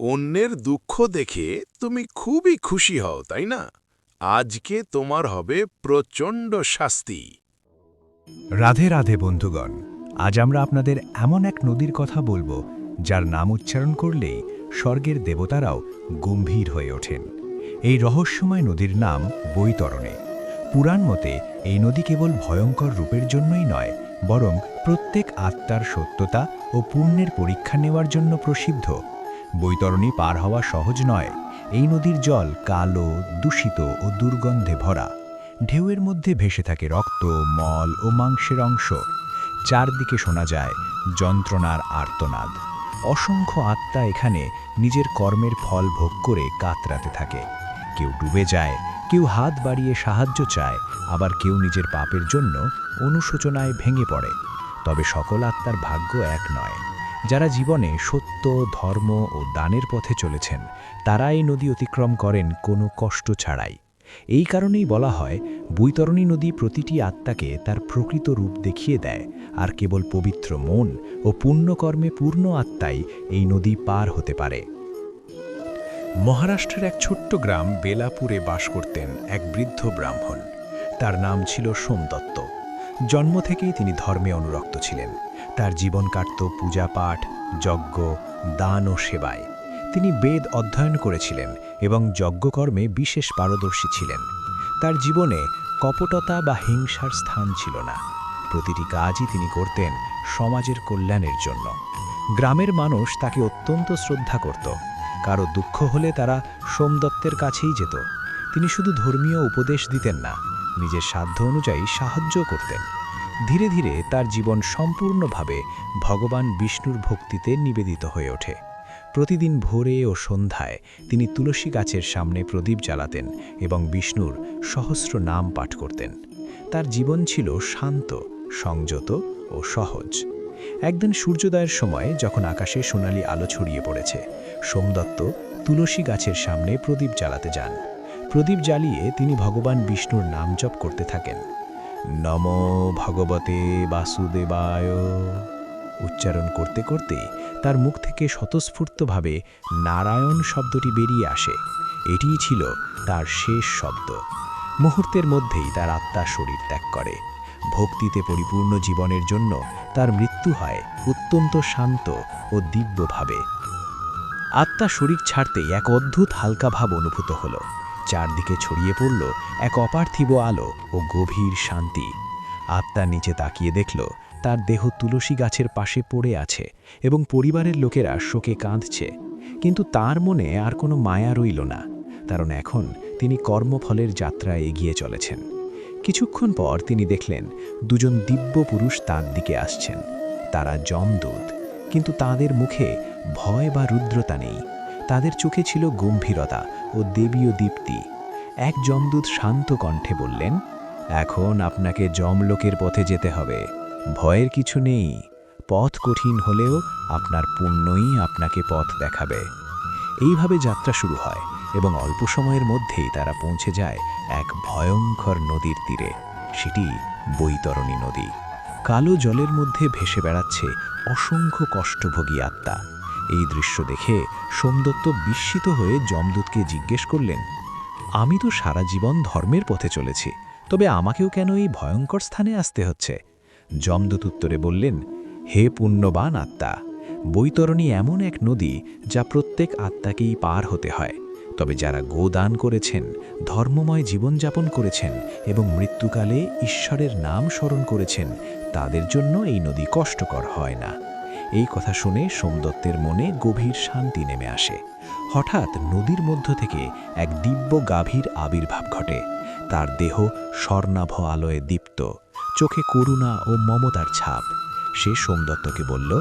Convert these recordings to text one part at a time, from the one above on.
অন্যের দুঃখ দেখে তুমি খুবই খুশি হও, তাই না? আজকে তোমার হবে প্রচণ্ড শাস্তি। রাধে রাধে বন্ধুগণ, আজ আমরা আপনাদের এমন এক নদীর কথা বলব, যার নাম উচ্চারণ করলেই স্বর্গের দেবতারাও গম্ভীর হয়ে ওঠেন। এই রহস্যময় নদীর নাম বৈতরণে। পুরাণ মতে এই নদী কেবল ভয়ঙ্কর রূপের জন্যই নয়, বরং প্রত্যেক আত্মার সত্যতা ও পুণ্যের পরীক্ষা নেওয়ার জন্য প্রসিদ্ধ। বৈতরণী পার হওয়া সহজ নয়। এই নদীর জল কালো, দূষিত ও দুর্গন্ধে ভরা। ঢেউয়ের মধ্যে ভেসে থাকে রক্ত, মল ও মাংসের অংশ। চারদিকে শোনা যায় যন্ত্রণার আর্তনাদ। অসংখ্য আত্মা এখানে নিজের কর্মের ফল ভোগ করে কাতরাতে থাকে। কেউ ডুবে যায়, কেউ হাত বাড়িয়ে সাহায্য চায়, আবার কেউ নিজের পাপের জন্য অনুশোচনায় ভেঙে পড়ে। তবে সকল আত্মার ভাগ্য এক নয়। যারা জীবনে সত্য, ধর্ম ও দানের পথে চলেছেন তারা এই নদী অতিক্রম করেন কোনো কষ্ট ছাড়াই। এই কারণেই বলা হয়, বৈতরণী নদী প্রতিটি আত্মাকে তার প্রকৃত রূপ দেখিয়ে দেয়, আর কেবল পবিত্র মন ও পুণ্যকর্মে পূর্ণ আত্মাই এই নদী পার হতে পারে। মহারাষ্ট্রের এক ছোট্ট গ্রাম বেলাপুরে বাস করতেন এক বৃদ্ধ ব্রাহ্মণ। তার নাম ছিল সোমদত্ত। জন্ম থেকেই তিনি ধর্মে অনুরক্ত ছিলেন। তার জীবন কাটত পূজা পাঠ, যজ্ঞ, দান ও সেবায়। তিনি বেদ অধ্যয়ন করেছিলেন এবং যজ্ঞকর্মে বিশেষ পারদর্শী ছিলেন। তার জীবনে কপটতা বা হিংসার স্থান ছিল না। প্রতিটি কাজই তিনি করতেন সমাজের কল্যাণের জন্য। গ্রামের মানুষ তাকে অত্যন্ত শ্রদ্ধা করত। কারও দুঃখ হলে তারা সোমদত্তের কাছেই যেত। তিনি শুধু ধর্মীয় উপদেশ দিতেন না, নিজের সাধ্য অনুযায়ী সাহায্য করতেন। ধীরে ধীরে তার জীবন সম্পূর্ণভাবে ভগবান বিষ্ণুর ভক্তিতে নিবেদিত হয়ে ওঠে। প্রতিদিন ভোরে ও সন্ধ্যায় তিনি তুলসী গাছের সামনে প্রদীপ জ্বালাতেন এবং বিষ্ণুর সহস্র নাম পাঠ করতেন। তার জীবন ছিল শান্ত, সংযত ও সহজ। একদিন সূর্যোদয়ের সময় যখন আকাশে সোনালি আলো ছড়িয়ে পড়েছে সোমদত্ত তুলসী গাছের সামনে প্রদীপ জ্বালাতে যান। প্রদীপ জ্বালিয়ে তিনি ভগবান বিষ্ণুর নাম জপ করতে থাকেন। নম ভগবতে বাসুদেবায়। উচ্চারণ করতে করতে তার মুখ থেকে স্বতঃস্ফূর্তভাবে নারায়ণ শব্দটি বেরিয়ে আসে। এটিই ছিল তার শেষ শব্দ। মুহূর্তের মধ্যেই তার আত্মা শরীর ত্যাগ করে। ভক্তিতে পরিপূর্ণ জীবনের জন্য তার মৃত্যু হয় অত্যন্ত শান্ত ও দিব্যভাবে। আত্মা শরীর ছাড়তেই এক অদ্ভুত হালকা ভাব অনুভূত হল। চারদিকে ছড়িয়ে পড়ল এক অপার্থিব আলো ও গভীর শান্তি। আত্মা নিচে তাকিয়ে দেখল, তার দেহ তুলসী গাছের পাশে পড়ে আছে এবং পরিবারের লোকেরা শোকে কাঁদছে। কিন্তু তার মনে আর কোনো মায়া রইল না, কারণ এখন তিনি কর্মফলের যাত্রায় এগিয়ে চলেছেন। কিছুক্ষণ পর তিনি দেখলেন, দুজন দিব্য পুরুষ তার দিকে আসছেন। তারা যমদূত, কিন্তু তাদের মুখে ভয় বা রুদ্রতা নেই। তাদের চোখে ছিল গম্ভীরতা ও দেবীয় দীপ্তি। এক যমদূত শান্ত কণ্ঠে বললেন, এখন আপনাকে যমলোকের পথে যেতে হবে। ভয়ের কিছু নেই। পথ কঠিন হলেও আপনার পুণ্যই আপনাকে পথ দেখাবে। এইভাবে যাত্রা শুরু হয় এবং অল্প সময়ের মধ্যেই তারা পৌঁছে যায় এক ভয়ঙ্কর নদীর তীরে। সেটি বৈতরণী নদী। কালো জলের মধ্যে ভেসে বেড়াচ্ছে অসংখ্য কষ্টভোগী আত্মা। এই দৃশ্য দেখে সোমদত্ত বিস্মিত হয়ে যমদূতকে জিজ্ঞেস করলেন, আমি তো সারা জীবন ধর্মের পথে চলেছি, তবে আমাকেও কেন এই ভয়ঙ্কর স্থানে আসতে হচ্ছে? যমদূত উত্তরে বললেন, হে পুণ্যবান আত্মা, বৈতরণী এমন এক নদী যা প্রত্যেক আত্মাকেই পার হতে হয়, তবে যারা গোদান করেছেন, ধর্মময় জীবনযাপন করেছেন এবং মৃত্যুকালে ঈশ্বরের নাম স্মরণ করেছেন, তাদের জন্য এই নদী কষ্টকর হয় না। এই কথা শুনে সোমদত্তের মনে গভীর শান্তি নেমে আসে। হঠাৎ নদীর মধ্য থেকে এক দিব্য গাভীর আবির্ভাব ঘটে। তার দেহ স্বর্ণাভ আলোয় দীপ্ত, চোখে করুণা ও মমতার ছাপ। সে সোমদত্তকে বলল,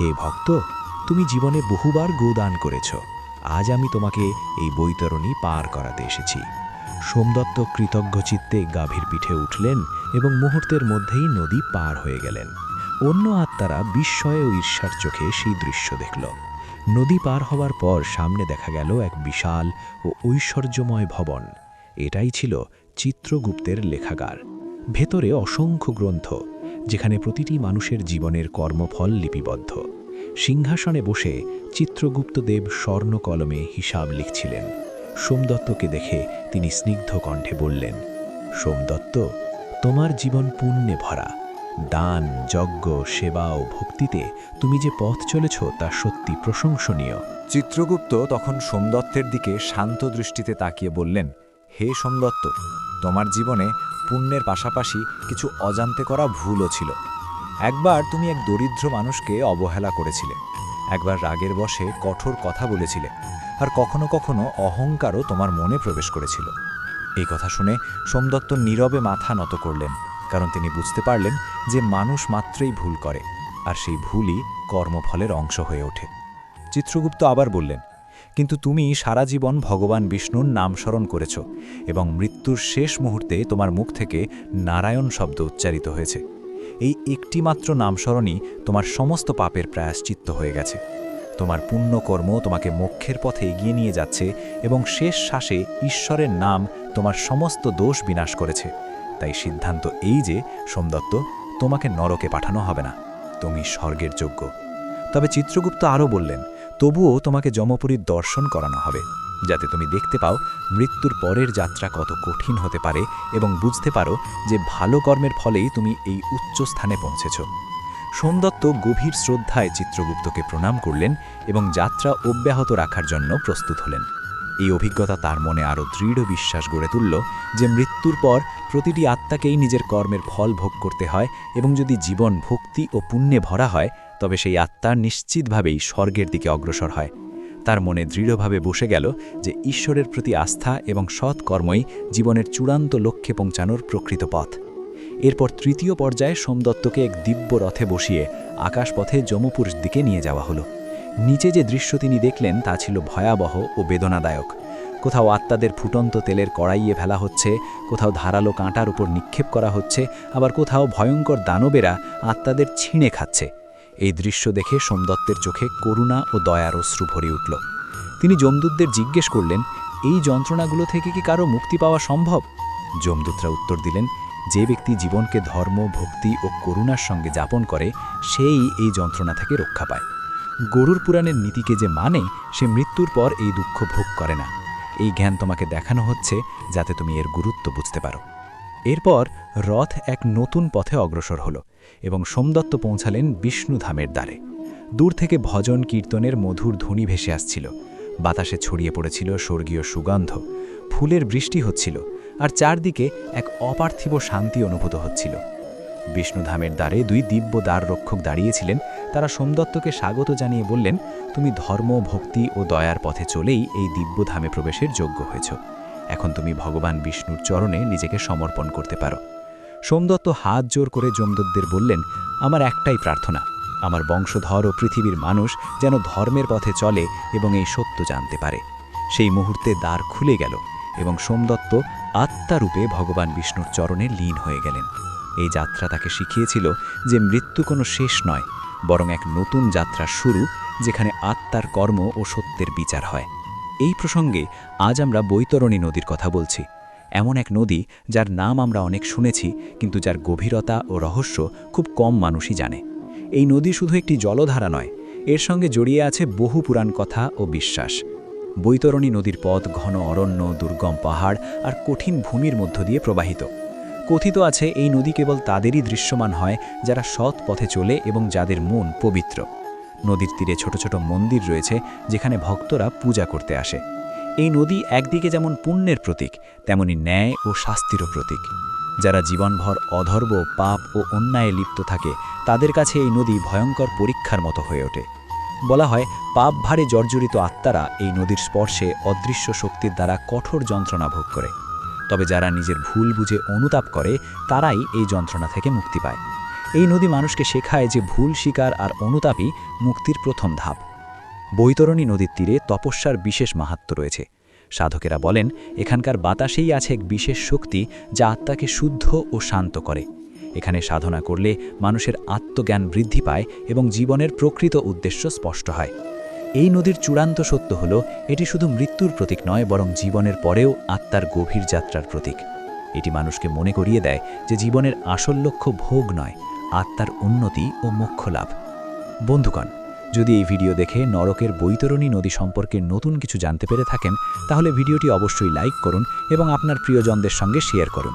হে ভক্ত, তুমি জীবনে বহুবার গোদান করেছ। আজ আমি তোমাকে এই বৈতরণী পার করাতে এসেছি সোমদত্ত কৃতজ্ঞ চিত্তে গাভীর পিঠে উঠলেন এবং মুহূর্তের মধ্যেই নদী পার হয়ে গেলেন। অন্য আত্মারা বিস্ময়ে ও ঈর্ষার চোখে সেই দৃশ্য দেখল। নদী পার হওয়ার পর সামনে দেখা গেল এক বিশাল ও ঐশ্বর্যময় ভবন। এটাই ছিল চিত্রগুপ্তের লেখাগার। ভেতরে অসংখ্য গ্রন্থ, যেখানে প্রতিটি মানুষের জীবনের কর্মফল লিপিবদ্ধ। সিংহাসনে বসে চিত্রগুপ্তদেব স্বর্ণ কলমে হিসাব লিখছিলেন। সোমদত্তকে দেখে তিনি স্নিগ্ধ কণ্ঠে বললেন, সোমদত্ত, তোমার জীবন পুণ্যে ভরা। দান, যজ্ঞ, সেবা ও ভক্তিতে তুমি যে পথ চলেছ তা সত্যি প্রশংসনীয়। চিত্রগুপ্ত তখন সোমদত্তের দিকে শান্ত দৃষ্টিতে তাকিয়ে বললেন, হে সোমদত্ত, তোমার জীবনে পুণ্যের পাশাপাশি কিছু অজান্তে করা ভুলও ছিল। একবার তুমি এক দরিদ্র মানুষকে অবহেলা করেছিলে। একবার রাগের বশে কঠোর কথা বলেছিলে, আর কখনো কখনো অহংকারও তোমার মনে প্রবেশ করেছিল। এই কথা শুনে সোমদত্ত নীরবে মাথা নত করলেন। কারণ তিনি বুঝতে পারলেন যে মানুষ মাত্রই ভুল করে, আর সেই ভুলই কর্মফলের অংশ হয়ে ওঠে। চিত্রগুপ্ত আবার বললেন, কিন্তু তুমি সারা জীবন ভগবান বিষ্ণুর নাম স্মরণ করেছ এবং মৃত্যুর শেষ মুহূর্তে তোমার মুখ থেকে নারায়ণ শব্দ উচ্চারিত হয়েছে। এই একটিমাত্র নামস্মরণই তোমার সমস্ত পাপের প্রায়শ্চিত্ত হয়ে গেছে। তোমার পুণ্যকর্ম তোমাকে মোক্ষের পথে এগিয়ে নিয়ে যাচ্ছে এবং শেষ শ্বাসে ঈশ্বরের নাম তোমার সমস্ত দোষ বিনাশ করেছে। তাই সিদ্ধান্ত এই যে সোমদত্ত তোমাকে নরকে পাঠানো হবে না। তুমি স্বর্গের যোগ্য। তবে চিত্রগুপ্ত আরও বললেন, তবুও তোমাকে যমপুরীর দর্শন করানো হবে। যাতে তুমি দেখতে পাও মৃত্যুর পরের যাত্রা কত কঠিন হতে পারে এবং বুঝতে পারো যে ভালো কর্মের ফলেই তুমি এই উচ্চ স্থানে পৌঁছেছ। সোমদত্ত গভীর শ্রদ্ধায় চিত্রগুপ্তকে প্রণাম করলেন এবং যাত্রা অব্যাহত রাখার জন্য প্রস্তুত হলেন। এই অভিজ্ঞতা তার মনে আরও দৃঢ় বিশ্বাস গড়ে তুলল যে মৃত্যুর পর প্রতিটি আত্মাকেই নিজের কর্মের ফল ভোগ করতে হয় এবং যদি জীবন ভক্তি ও পুণ্যে ভরা হয়, তবে সেই আত্মা নিশ্চিতভাবেই স্বর্গের দিকে অগ্রসর হয়। তার মনে দৃঢ়ভাবে বসে গেল যে ঈশ্বরের প্রতি আস্থা এবং সৎ কর্মই জীবনের চূড়ান্ত লক্ষ্যে পৌঁছানোর প্রকৃত পথ। এরপর তৃতীয় পর্যায়ে সোমদত্তকে এক দিব্য রথে বসিয়ে আকাশপথে যমপুর দিকে নিয়ে যাওয়া হলো। নিচে যে দৃশ্য তিনি দেখলেন তা ছিল ভয়াবহ ও বেদনাদায়ক। কোথাও আত্মাদের ফুটন্ত তেলের কড়াইয়ে ফেলা হচ্ছে, কোথাও ধারালো কাঁটার উপর নিক্ষেপ করা হচ্ছে, আবার কোথাও ভয়ঙ্কর দানবেরা আত্মাদের ছিঁড়ে খাচ্ছে। এই দৃশ্য দেখে সোমদত্তের চোখে করুণা ও দয়ার অশ্রু ভরে উঠল। তিনি যমদূতদের জিজ্ঞেস করলেন, এই যন্ত্রণাগুলো থেকে কি কারও মুক্তি পাওয়া সম্ভব? যমদূতরা উত্তর দিলেন, যে ব্যক্তি জীবনকে ধর্ম, ভক্তি ও করুণার সঙ্গে যাপন করে, সেই এই যন্ত্রণা থেকে রক্ষা পায়। গরুর পুরাণের নীতিকে যে মানে সে মৃত্যুর পর এই দুঃখ ভোগ করে না। এই জ্ঞান তোমাকে দেখানো হচ্ছে যাতে তুমি এর গুরুত্ব বুঝতে পারো। এরপর রথ এক নতুন পথে অগ্রসর হল এবং সোমদত্ত পৌঁছালেন বিষ্ণুধামের দ্বারে। দূর থেকে ভজন কীর্তনের মধুর ধ্বনি ভেসে আসছিল। বাতাসে ছড়িয়ে পড়েছিল স্বর্গীয় সুগন্ধ। ফুলের বৃষ্টি হচ্ছিল আর চারদিকে এক অপার্থিব শান্তি অনুভূত হচ্ছিল। বিষ্ণুধামের দ্বারে দুই দিব্য দ্বার রক্ষক দাঁড়িয়েছিলেন তারা সোমদত্তকে স্বাগত জানিয়ে বললেন, তুমি ধর্ম, ভক্তি ও দয়ার পথে চলেই এই দিব্যধামে প্রবেশের যোগ্য হয়েছ। এখন তুমি ভগবান বিষ্ণুর চরণে নিজেকে সমর্পণ করতে পারো। সোমদত্ত হাত জোর করে যমদূতদের বললেন, আমার একটাই প্রার্থনা, আমার বংশধর ও পৃথিবীর মানুষ যেন ধর্মের পথে চলে এবং এই সত্য জানতে পারে। সেই মুহূর্তে দ্বার খুলে গেল এবং সোমদত্ত আত্মারূপে ভগবান বিষ্ণুর চরণে লীন হয়ে গেলেন। এই যাত্রা তাকে শিখিয়েছিল যে মৃত্যু কোনো শেষ নয় বরং এক নতুন যাত্রার শুরু, যেখানে আত্মার কর্ম ও সত্যের বিচার হয়। এই প্রসঙ্গে আজ আমরা বৈতরণী নদীর কথা বলছি। এমন এক নদী যার নাম আমরা অনেক শুনেছি, কিন্তু যার গভীরতা ও রহস্য খুব কম মানুষই জানে। এই নদী শুধু একটি জলধারা নয়, এর সঙ্গে জড়িয়ে আছে বহু পুরাণ কথা ও বিশ্বাস। বৈতরণী নদীর পথ ঘন অরণ্য, দুর্গম পাহাড় আর কঠিন ভূমির মধ্য দিয়ে প্রবাহিত। কথিত আছে, এই নদী কেবল তাদেরই দৃশ্যমান হয়, যারা সৎ পথে চলে এবং যাদের মন পবিত্র। নদীর তীরে ছোট ছোট মন্দির রয়েছে, যেখানে ভক্তরা পূজা করতে আসে। এই নদী একদিকে যেমন পুণ্যের প্রতীক, তেমনি ন্যায় ও শাস্তিরও প্রতীক। যারা জীবনভর অধর্ব, পাপ ও অন্যায়ে লিপ্ত থাকে, তাদের কাছে এই নদী ভয়ঙ্কর পরীক্ষার মতো হয়ে ওঠে। বলা হয় পাপ ভারে জর্জরিত আত্মারা এই নদীর স্পর্শে অদৃশ্য শক্তির দ্বারা কঠোর যন্ত্রণা ভোগ করে। তবে যারা নিজের ভুল বুঝে অনুতাপ করে, তারাই এই যন্ত্রণা থেকে মুক্তি পায়। এই নদী মানুষকে শেখায় যে ভুল স্বীকার আর অনুতাপই মুক্তির প্রথম ধাপ। বৈতরণী নদীর তীরে তপস্যার বিশেষ মাহাত্ম রয়েছে। সাধকেরা বলেন, এখানকার বাতাসেই আছে এক বিশেষ শক্তি যা আত্মাকে শুদ্ধ ও শান্ত করে। এখানে সাধনা করলে মানুষের আত্মজ্ঞান বৃদ্ধি পায় এবং জীবনের প্রকৃত উদ্দেশ্য স্পষ্ট হয়। এই নদীর চূড়ান্ত সত্য হল, এটি শুধু মৃত্যুর প্রতীক নয়, বরং জীবনের পরেও আত্মার গভীর যাত্রার প্রতীক। এটি মানুষকে মনে করিয়ে দেয় যে জীবনের আসল লক্ষ্য ভোগ নয়, আত্মার উন্নতি ও মোক্ষ লাভ। বন্ধুগণ, যদি এই ভিডিও দেখে নরকের বৈতরণী নদী সম্পর্কে নতুন কিছু জানতে পেরে থাকেন, তাহলে ভিডিওটি অবশ্যই লাইক করুন এবং আপনার প্রিয়জনদের সঙ্গে শেয়ার করুন।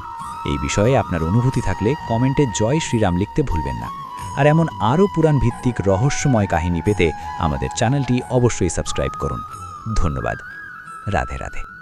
এই বিষয়ে আপনার অনুভূতি থাকলে কমেন্টে জয় শ্রীরাম লিখতে ভুলবেন না। আর এমন আরও পুরাণ ভিত্তিক রহস্যময় কাহিনী পেতে আমাদের চ্যানেলটি অবশ্যই সাবস্ক্রাইব করুন। ধন্যবাদ। রাধে রাধে।